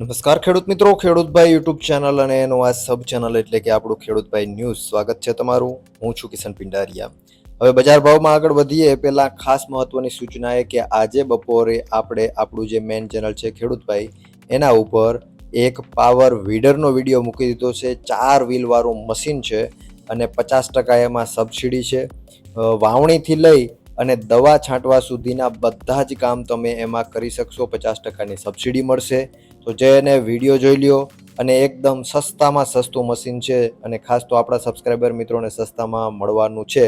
નમસ્કાર ખેડૂત મિત્રો, ખેડૂતભાઈ યુટ્યુબ ચેનલ અને એનું આ સબ ચેનલ એટલે કે આપણું ખેડૂતભાઈ ન્યૂઝ. સ્વાગત છે તમારું. હું છું કિશન પિંડારિયા. હવે બજાર ભાવમાં આગળ વધીએ. પહેલાં ખાસ મહત્વની સૂચના એ કે આજે બપોરે આપણે આપણું જે મેન ચેનલ છે ખેડૂતભાઈ, એના ઉપર એક પાવર વીડરનો વીડિયો મૂકી દીધો છે. ચાર વ્હીલવાળું મશીન છે અને પચાસ ટકા એમાં સબસિડી છે. વાવણીથી લઈ અને દવા છાંટવા સુધીના બધા જ કામ તમે એમાં કરી શકશો. પચાસ ટકાની સબસિડી મળશે. તો જેને વીડિયો જોઈ લ્યો અને એકદમ સસ્તામાં સસ્તું મશીન છે અને ખાસ તો આપણા સબસ્ક્રાઈબર મિત્રોને સસ્તામાં મળવાનું છે.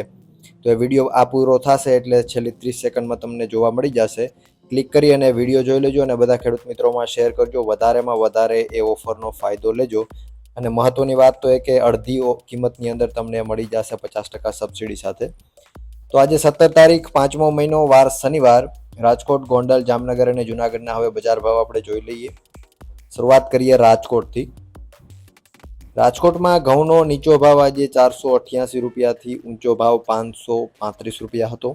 તો એ વીડિયો આ પૂરો થશે એટલે છેલ્લી ત્રીસ સેકન્ડમાં તમને જોવા મળી જશે. ક્લિક કરી અને વીડિયો જોઈ લેજો અને બધા ખેડૂત મિત્રોમાં શેર કરજો. વધારેમાં વધારે એ ઓફરનો ફાયદો લેજો. અને મહત્વની વાત તો એ કે અડધી કિંમતની અંદર તમને મળી જશે પચાસ ટકા સબસિડી સાથે. તો આજે સત્તર તારીખ, પાંચમો મહિનો, વાર શનિવાર. રાજકોટ, ગોંડલ, જામનગર અને જુનાગઢના હવે બજાર ભાવ આપણે જોઈ લઈએ. શરૂઆત કરીએ રાજકોટથી. રાજકોટમાં ઘઉંનો નીચો ભાવ આજે ચારસો અઠ્યાસી રૂપિયાથી ઊંચો ભાવ પાંચસો પાંત્રીસ રૂપિયા હતો.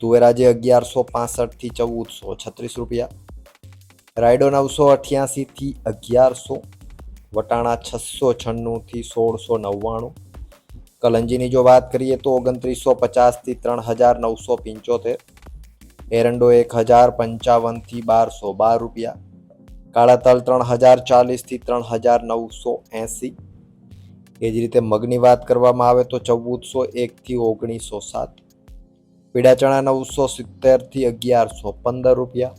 તુવેર આજે અગિયારસો પાસઠથી ચૌદસો છત્રીસ રૂપિયા. રાયડો નવસો અઠ્યાસીથી અગિયારસો. વટાણા છસો છન્નુંથી સોળસો નવ્વાણું. કલંજીની જો વાત કરીએ તો ઓગણત્રીસો પચાસથી ત્રણ હજાર નવસો પંચોતેર. એરંડો એક હજાર પંચાવનથી બારસો બાર રૂપિયા. કાળા તલ ત્રણ હજાર ચાલીસથી ત્રણ હજાર નવસો એંસી. એ જ રીતે મગની વાત કરવામાં આવે તો ચૌદસો એકથી ઓગણીસો સાત. પીળા ચણા નવસો સિત્તેરથી અગિયારસો પંદર રૂપિયા.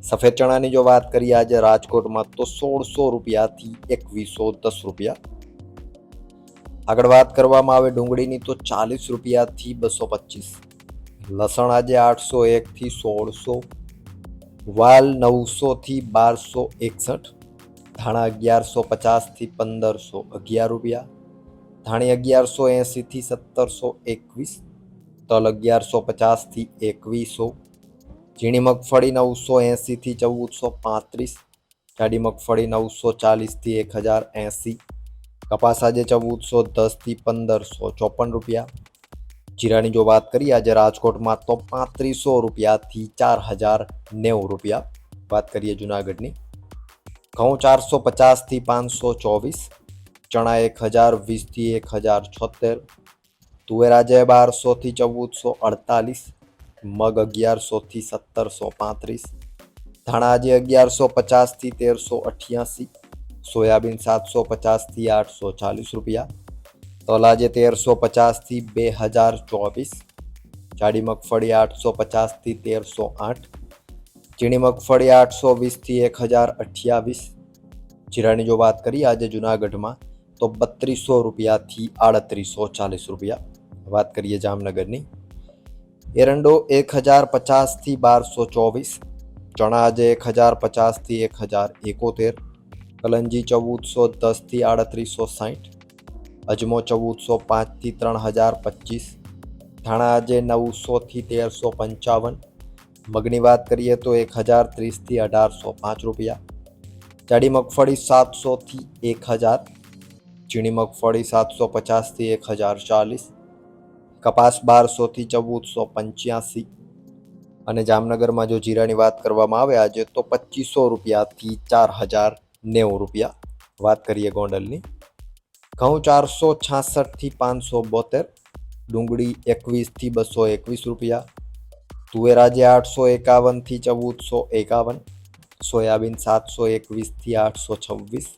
સફેદ ચણાની જો વાત કરીએ આજે રાજકોટમાં તો સોળસો રૂપિયાથી એકવીસો દસ રૂપિયા. આગળ વાત કરવામાં આવે ડુંગળીની તો ચાલીસ રૂપિયાથી બસો પચીસ. લસણ આજે આઠસો એકથી સોળસો. વાલ નવસોથી બારસો એકસઠ, ધાણા અગિયારસો પચાસથી પંદરસો અગિયાર રૂપિયા, ધાણી અગિયારસો એંસીથી સત્તરસો એકવીસ, તલ અગિયારસો પચાસથી એકવીસો, ઝીણી મગફળી નવસો એંસીથી ચૌદસો પાંત્રીસ જાડી મગફળી નવસો ચાલીસથી એક હજાર એંસી, કપાસ આજે ચૌદસો દસથી પંદરસો ચોપન રૂપિયા જીરાની જો વાત કરીએ, આજે રાજકોટમાં તો પાંત્રીસો રૂપિયાથી ચાર હજાર નેવું રૂપિયા. વાત કરીએ જુનાગઢની. ઘઉં ચારસો પચાસથી પાંચસો ચોવીસ, ચણા એક હજાર, વીસથી એક હજાર છોતેર, તુવેર આજે બારસોથી ચૌદસો અડતાલીસ, મગ અગિયારસોથી સત્તરસો પાંત્રીસ, ધાણા આજે અગિયારસો પચાસથી તેરસો અઠ્યાસી, સોયાબીન સાતસો પચાસથી આઠસો ચાલીસ રૂપિયા. તલ આજે તેરસો પચાસથી બે હજાર ચોવીસ, જાડી મગફળી આઠસો પચાસથી તેરસો આઠ ચીણી મગફળી આઠસો વીસથી એક હજાર અઠ્યાવીસ. જીરાની જો વાત કરીએ આજે જુનાગઢમાં, તો બત્રીસો રૂપિયાથી આડત્રીસો ચાલીસ રૂપિયા. વાત કરીએ જામનગરની. એરંડો એક હજાર પચાસથી બારસો ચોવીસ, ચણા આજે એક હજાર પચાસથી એક હજાર એકોતેર, કલંજી ચૌદસો દસથી આડત્રીસો સાઠ અજમો ચૌદસો પાંચથી ત્રણ હજાર પચીસ. ધાણા આજે નવસોથી તેરસો પંચાવન. મગની વાત કરીએ તો એક હજાર ત્રીસથી અઢારસો પાંચ રૂપિયા. જાડી મગફળી સાતસોથી એક હજાર. ચીણી મગફળી સાતસો પચાસથી એક હજાર ચાલીસ. કપાસ બારસોથી ચૌદસો પંચ્યાસી. અને જામનગરમાં જો જીરાની વાત કરવામાં આવે આજે તો પચીસો રૂપિયાથી ચાર હજાર નેવું રૂપિયા. વાત કરીએ ગોંડલની. ઘઉં ચારસો છાસઠથી પાંચસો બોતેર, ડુંગળી એકવીસથી બસો એકવીસ રૂપિયા તુવેરાજે આઠસો એકાવનથી ચૌદસો એકાવન, સોયાબીન સાતસો એકવીસથી આઠસો છવ્વીસ,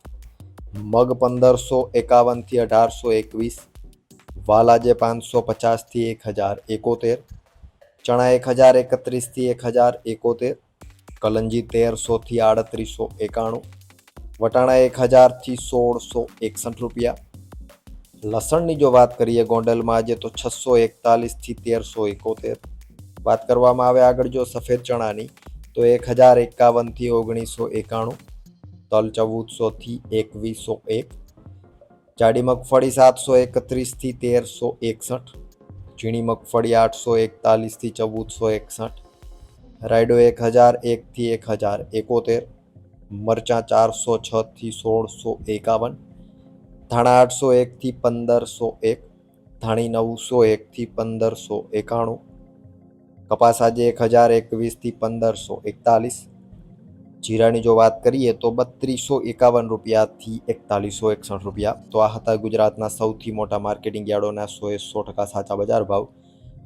મગ પંદરસો એકાવનથી અઢારસો એકવીસ વાલાજે પાંચસો પચાસથી એક હજાર એકોતેર, ચણા એક હજાર એકત્રીસથી એક હજાર એકોતેર, કલંજી તેરસોથી આડત્રીસો એકાણું વટાણા એક હજારથી સોળસો એકસઠ રૂપિયા. લસણની જો વાત કરીએ ગોંડલમાં આજે તો છસો એકતાલીસથી તેરસો એકોતેર. વાત કરવામાં આવે આગળ જો સફેદ ચણાની, તો એક હજાર એકાવનથી ઓગણીસો એકાણું. તલ ચૌદસોથી એકવીસો એક. જાડી મગફળી સાતસો એકત્રીસથી તેરસો એકસઠ. ઝીણી મગફળી આઠસો એકતાલીસથી ચૌદસો એકસઠ. રાયડો એક હજાર એકથી એક હજાર એકોતેર. મરચાં ચારસો છથી સોળસો એકાવન, ધાણા આઠસો એકથી પંદરસો એક, ધાણી નવસો એકથી પંદરસો એકાણું, કપાસ આજે એક હજાર એકવીસથી પંદરસો એકતાલીસ, જીરાની જો વાત કરીએ તો બત્રીસો એકાવન રૂપિયાથી એકતાલીસો એકસઠ રૂપિયા. તો આ હતા ગુજરાતના સૌથી મોટા માર્કેટિંગ યાર્ડોના સો એ સો ટકા સાચા બજાર ભાવ.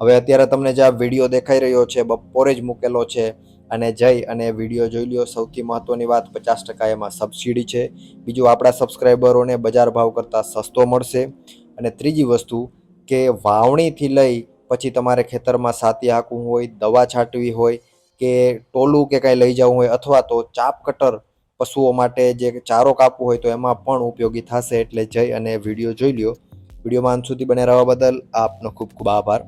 હવે અત્યારે તમને જે આ વીડિયો દેખાઈ રહ્યો છે, બપોરે જ મૂકેલો છે અને જઈ અને વીડિયો જોઈ લ્યો. સૌથી મહત્વની વાત પચાસ ટકા એમાં સબસિડી છે. બીજું આપણા સબસ્ક્રાઈબરોને બજાર ભાવ કરતાં સસ્તો મળશે. અને ત્રીજી વસ્તુ કે વાવણીથી લઈ પછી તમારે ખેતરમાં સાતી હાંકવું હોય, દવા છાંટવી હોય, કે ટોલું કે કાંઈ લઈ જવું હોય અથવા તો ચાપ કટર પશુઓ માટે જે ચારો કાપવો હોય તો એમાં પણ ઉપયોગી થશે. એટલે જઈ અને વીડિયો જોઈ લ્યો. વિડીયોમાં અંત સુધી બને રહેવા બદલ આપનો ખૂબ ખૂબ આભાર.